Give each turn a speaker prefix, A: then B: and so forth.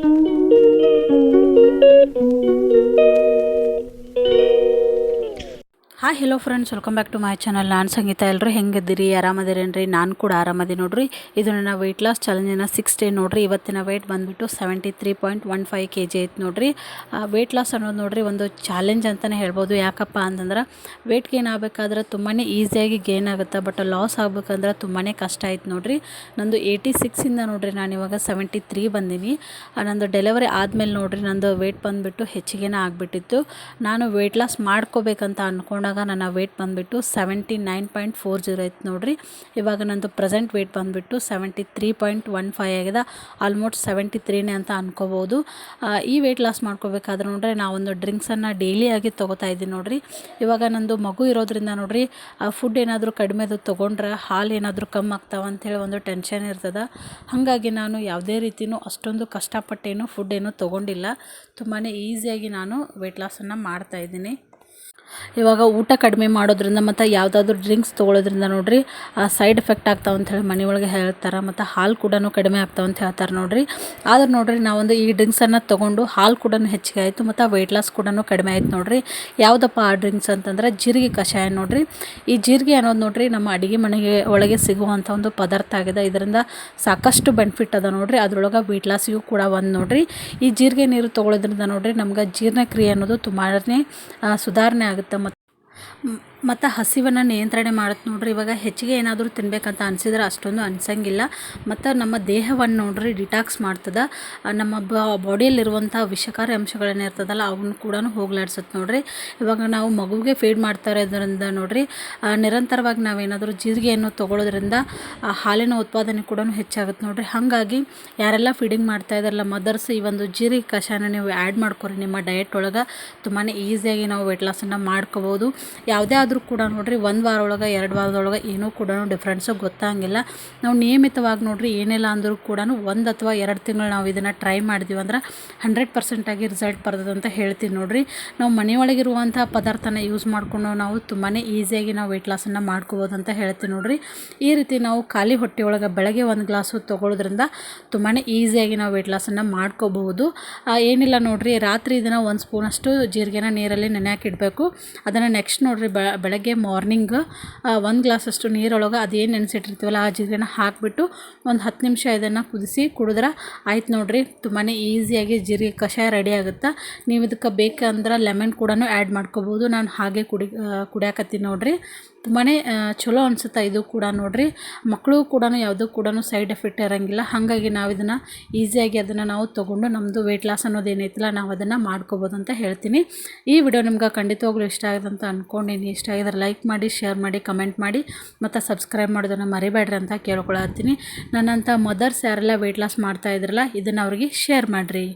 A: Thank you. Hi hello friends welcome back to my channel ನಾನು ಸಂಗೀತ ಎಲ್ಲರೂ ಹೆಂಗಿದ್ದೀರಿ? ಆರಾಮದಿರೇನ್ರಿ? ನಾನು ಕೂಡ ಆರಾಮದಿ ನೋಡ್ರಿ. ಇದು ನನ್ನ ವೆಯ್ಟ್ ಲಾಸ್ ಚಾಲೆಂಜಿನ ಸಿಕ್ಸ್ ಡೇ ನೋಡ್ರಿ. ಇವತ್ತಿನ ವೆಯ್ಟ್ ಬಂದುಬಿಟ್ಟು seventy three point one five K G ಐತೆ ನೋಡ್ರಿ. ವೆಯ್ಟ್ ಲಾಸ್ ಅನ್ನೋದು ನೋಡ್ರಿ ಒಂದು ಚಾಲೆಂಜ್ ಅಂತಲೇ ಹೇಳ್ಬೋದು. ಯಾಕಪ್ಪ ಅಂತಂದ್ರೆ ವೆಯ್ಟ್ ಗೇನ್ ಆಗಬೇಕಾದ್ರೆ ತುಂಬಾ ಈಸಿಯಾಗಿ ಗೇನ್ ಆಗುತ್ತೆ. ಬಟ್ ಲಾಸ್ ಆಗ್ಬೇಕಂದ್ರೆ ತುಂಬಾ ಕಷ್ಟ ಆಯ್ತು ನೋಡ್ರಿ. ನಂದು ಏಯ್ಟಿ ಸಿಕ್ಸಿಂದ ನೋಡ್ರಿ ನಾನು ಇವಾಗ ಸೆವೆಂಟಿ ತ್ರೀ ಬಂದೀನಿ ನಂದು ಡೆಲಿವರಿ ಆದಮೇಲೆ ನೋಡ್ರಿ, ನಂದು ವೆಯ್ಟ್ ಬಂದುಬಿಟ್ಟು ಹೆಚ್ಚಿಗೆನೇ ಆಗಿಬಿಟ್ಟಿತ್ತು. ನಾನು ವೆಯ್ಟ್ ಲಾಸ್ ಮಾಡ್ಕೋಬೇಕಂತ ಅಂದ್ಕೊಂಡಾಗ ನನ್ನ ವೆಯ್ಟ್ ಬಂದುಬಿಟ್ಟು seventy nine point four zero ಇತ್ತು ನೋಡಿರಿ. ಇವಾಗ ನಂದು ಪ್ರೆಸೆಂಟ್ ವೆಯ್ಟ್ ಬಂದುಬಿಟ್ಟು seventy three point one five ಆಗಿದೆ. ಆಲ್ಮೋಸ್ಟ್ ಸೆವೆಂಟಿ ತ್ರೀನೇ ಅಂತ ಅನ್ಕೋಬೋದು. ಈ ವೆಯ್ಟ್ ಲಾಸ್ ಮಾಡ್ಕೋಬೇಕಾದ್ರೆ ನೋಡ್ರಿ ನಾವೊಂದು ಡ್ರಿಂಕ್ಸನ್ನು ಡೈಲಿಯಾಗಿ ತೊಗೋತಾ ಇದ್ದೀನಿ ನೋಡಿರಿ. ಇವಾಗ ನಂದು ಮಗು ಇರೋದ್ರಿಂದ ನೋಡಿರಿ ಫುಡ್ ಏನಾದರೂ ಕಡಿಮೆದು ತೊಗೊಂಡ್ರೆ ಹಾಲು ಏನಾದರೂ ಕಮ್ಮಿ ಆಗ್ತಾವಂಥೇಳಿ ಒಂದು ಟೆನ್ಷನ್ ಇರ್ತದೆ. ಹಾಗಾಗಿ ನಾನು ಯಾವುದೇ ರೀತಿಯೂ ಅಷ್ಟೊಂದು ಕಷ್ಟಪಟ್ಟೇನು ಫುಡ್ ಏನೂ ತೊಗೊಂಡಿಲ್ಲ. ತುಂಬಾ ಈಸಿಯಾಗಿ ನಾನು ವೆಯ್ಟ್ ಲಾಸನ್ನು ಮಾಡ್ತಾಯಿದ್ದೀನಿ ಇವಾಗ ಊಟ ಕಡಿಮೆ ಮಾಡೋದ್ರಿಂದ ಮತ್ತು ಯಾವುದಾದ್ರೂ ಡ್ರಿಂಕ್ಸ್ ತೊಗೊಳೋದ್ರಿಂದ ನೋಡ್ರಿ ಸೈಡ್ ಎಫೆಕ್ಟ್ ಆಗ್ತಾವೆ ಅಂತ ಹೇಳಿ ಮನೆಯೊಳಗೆ ಹೇಳ್ತಾರೆ, ಮತ್ತು ಹಾಲು ಕೂಡ ಕಡಿಮೆ ಆಗ್ತಾವೆ ಅಂತ ಹೇಳ್ತಾರೆ ನೋಡಿರಿ. ಆದ್ರೆ ನೋಡ್ರಿ ನಾವೊಂದು ಈ ಡ್ರಿಂಕ್ಸನ್ನು ತೊಗೊಂಡು ಹಾಲು ಕೂಡ ಹೆಚ್ಚಿಗೆ ಆಯಿತು, ಮತ್ತು ವೆಯ್ಟ್ ಲಾಸ್ ಕೂಡ ಕಡಿಮೆ ಆಯ್ತು ನೋಡ್ರಿ. ಯಾವುದಪ್ಪ ಆ ಡ್ರಿಂಕ್ಸ್ ಅಂತಂದ್ರೆ ಜೀರಿಗೆ ಕಷಾಯ ನೋಡಿರಿ. ಈ ಜೀರಿಗೆ ಅನ್ನೋದು ನೋಡ್ರಿ ನಮ್ಮ ಅಡುಗೆ ಮನೆಗೆ ಒಳಗೆ ಸಿಗುವಂಥ ಒಂದು ಪದಾರ್ಥ ಆಗಿದೆ, ಇದರಿಂದ ಸಾಕಷ್ಟು ಬೆನಿಫಿಟ್ ಅದ ನೋಡ್ರಿ. ಅದರೊಳಗೆ ವೆಯ್ಟ್ ಲಾಸಿಗೂ ಕೂಡ ಒಂದು ನೋಡ್ರಿ. ಈ ಜೀರಿಗೆ ನೀರು ತೊಗೊಳೋದ್ರಿಂದ ನೋಡ್ರಿ ನಮ್ಗೆ ಜೀರ್ಣಕ್ರಿಯೆ ಅನ್ನೋದು ತುಂಬಾ ಸುಧಾರಣೆ ಆಗುತ್ತೆ ಮತ್ತು ಮತ್ತು ಹಸಿವನ್ನು ನಿಯಂತ್ರಣೆ ಮಾಡುತ್ತೆ ನೋಡ್ರಿ. ಇವಾಗ ಹೆಚ್ಚಿಗೆ ಏನಾದರೂ ತಿನ್ಬೇಕಂತ ಅನಿಸಿದ್ರೆ ಅಷ್ಟೊಂದು ಅನಿಸಂಗಿಲ್ಲ. ಮತ್ತು ನಮ್ಮ ದೇಹವನ್ನು ನೋಡ್ರಿ, ಡಿಟಾಕ್ಸ್ ಮಾಡ್ತದೆ. ನಮ್ಮ ಬಾಡಿಯಲ್ಲಿರುವಂಥ ವಿಷಕಾರಿ ಅಂಶಗಳೇನು ಇರ್ತದಲ್ಲ ಅವನ್ನ ಕೂಡ ಹೋಗ್ಲಾಡ್ಸುತ್ತೆ ನೋಡ್ರಿ. ಇವಾಗ ನಾವು ಮಗುವಿಗೆ ಫೀಡ್ ಮಾಡ್ತಾ ಇರೋದ್ರಿಂದ ನೋಡ್ರಿ ನಿರಂತರವಾಗಿ ನಾವೇನಾದರೂ ಜೀರಿಗೆಯನ್ನು ತೊಗೊಳೋದ್ರಿಂದ ಹಾಲಿನ ಉತ್ಪಾದನೆ ಕೂಡ ಹೆಚ್ಚಾಗುತ್ತೆ ನೋಡ್ರಿ. ಹಾಗಾಗಿ ಯಾರೆಲ್ಲ ಫೀಡಿಂಗ್ ಮಾಡ್ತಾ ಇದ್ದಾರಲ್ಲ ಮದರ್ಸ್ ಈ ಒಂದು ಜೀರಿಗೆ ಕಷಾಯನ ನೀವು ಆ್ಯಡ್ ಮಾಡ್ಕೊರಿ. ನಿಮ್ಮ ಡಯೆಟ್ ಒಳಗೆ ತುಂಬಾ ಈಸಿಯಾಗಿ ನಾವು ವೆಯ್ಟ್ ಲಾಸನ್ನು ಮಾಡ್ಕೋಬೋದು. ಯಾವುದೇ ಆದರೂ ಕೂಡ ನೋಡಿರಿ, ಒಂದು ವಾರ ಒಳಗೆ ಎರಡು ವಾರದೊಳಗೆ ಏನೂ ಕೂಡ ಡಿಫ್ರೆನ್ಸು ಗೊತ್ತಾಗಿಲ್ಲ. ನಾವು ನಿಯಮಿತವಾಗಿ ನೋಡ್ರಿ, ಏನಿಲ್ಲ ಅಂದರೂ ಕೂಡ ಒಂದು ಅಥವಾ ಎರಡು ತಿಂಗಳು ನಾವು ಇದನ್ನು ಟ್ರೈ ಮಾಡಿದ್ವಿ ಅಂದ್ರೆ ಹಂಡ್ರೆಡ್ ಪರ್ಸೆಂಟಾಗಿ ರಿಸಲ್ಟ್ ಬರ್ತದೆ ಅಂತ ಹೇಳ್ತೀನಿ ನೋಡ್ರಿ. ನಾವು ಮನೆಯೊಳಗಿರುವಂಥ ಪದಾರ್ಥನ ಯೂಸ್ ಮಾಡಿಕೊಂಡು ನಾವು ತುಂಬಾ ಈಸಿಯಾಗಿ ನಾವು ವೆಯ್ಟ್ ಲಾಸನ್ನು ಮಾಡ್ಕೋಬೋದು ಅಂತ ಹೇಳ್ತೀನಿ ನೋಡಿರಿ. ಈ ರೀತಿ ನಾವು ಖಾಲಿ ಹೊಟ್ಟೆ ಒಳಗೆ ಬೆಳಗ್ಗೆ ಒಂದು ಗ್ಲಾಸು ತೊಗೊಳೋದ್ರಿಂದ ತುಂಬಾ ಈಸಿಯಾಗಿ ನಾವು ವೆಯ್ಟ್ ಲಾಸನ್ನು ಮಾಡ್ಕೋಬಹುದು. ಏನಿಲ್ಲ ನೋಡ್ರಿ, ರಾತ್ರಿ ಇದನ್ನು ಒಂದು ಸ್ಪೂನಷ್ಟು ಜೀರಿಗೆನ ನೀರಲ್ಲಿ ನೆನೆ ಇಡಬೇಕು. ಅದನ್ನು ನೆಕ್ಸ್ಟ್ ನೋಡಿರಿ ಬೆಳಗ್ಗೆ ಮಾರ್ನಿಂಗ್ ಒಂದು ಗ್ಲಾಸಷ್ಟು ನೀರೊಳಗೆ ಅದೇನು ನೆನೆಸಿಟ್ಟಿರ್ತೀವಲ್ಲ, ಆ ಜೀರಿಗೆನ ಹಾಕಿಬಿಟ್ಟು ಒಂದು ಹತ್ತು ನಿಮಿಷ ಇದನ್ನು ಕುದಿಸಿ ಕುಡಿದ್ರೆ ಆಯ್ತು ನೋಡಿರಿ ತುಂಬಾ ಈಸಿಯಾಗಿ ಜೀರಿಗೆ ಕಷಾಯ ರೆಡಿ ಆಗುತ್ತೆ. ನೀವು ಇದಕ್ಕೆ ಬೇಕಂದ್ರೆ ಲೆಮನ್ ಕೂಡ ಆ್ಯಡ್ ಮಾಡ್ಕೋಬೋದು. ನಾನು ಹಾಗೆ ಕುಡಿ ಕುಡಿಯಾಕತ್ತೀನಿ ನೋಡ್ರಿ. ತುಂಬಾ ಚಲೋ ಅನಿಸುತ್ತೆ ಇದು ಕೂಡ ನೋಡಿರಿ. ಮಕ್ಕಳು ಕೂಡ ಯಾವುದೂ ಕೂಡ ಸೈಡ್ ಎಫೆಕ್ಟ್ ಇರೋಂಗಿಲ್ಲ. ಹಾಗಾಗಿ ನಾವು ಇದನ್ನು ಈಸಿಯಾಗಿ ಅದನ್ನು ನಾವು ತೊಗೊಂಡು ನಮ್ಮದು ವೆಯ್ಟ್ ಲಾಸ್ ಅನ್ನೋದು ಏನೈತಿಲ್ಲ ನಾವು ಅದನ್ನು ಮಾಡ್ಕೋಬೋದು ಅಂತ ಹೇಳ್ತೀನಿ. ಈ ವಿಡಿಯೋ ನಿಮ್ಗೆ ಖಂಡಿತವಾಗ್ಲೂ ಇಷ್ಟ ಆಗಿದೆ ಅಂತ ಅಂದ್ಕೊಂಡಿನಿ ಇಷ್ಟ ಆಗಿದ್ರೆ ಲೈಕ್ ಮಾಡಿ ಶೇರ್ ಮಾಡಿ ಕಮೆಂಟ್ ಮಾಡಿ, ಮತ್ತು ಸಬ್ಸ್ಕ್ರೈಬ್ ಮಾಡೋದನ್ನು ಮರಿಬೇಡ್ರಿ ಅಂತ ಕೇಳ್ಕೊಳತ್ತೀನಿ. ನನ್ನಂಥ ಮದರ್ಸ್ ಯಾರೆಲ್ಲ ವೆಯ್ಟ್ ಲಾಸ್ ಮಾಡ್ತಾ ಇದ್ರಲ್ಲ, ಇದನ್ನು ಅವ್ರಿಗೆ ಶೇರ್ ಮಾಡಿರಿ.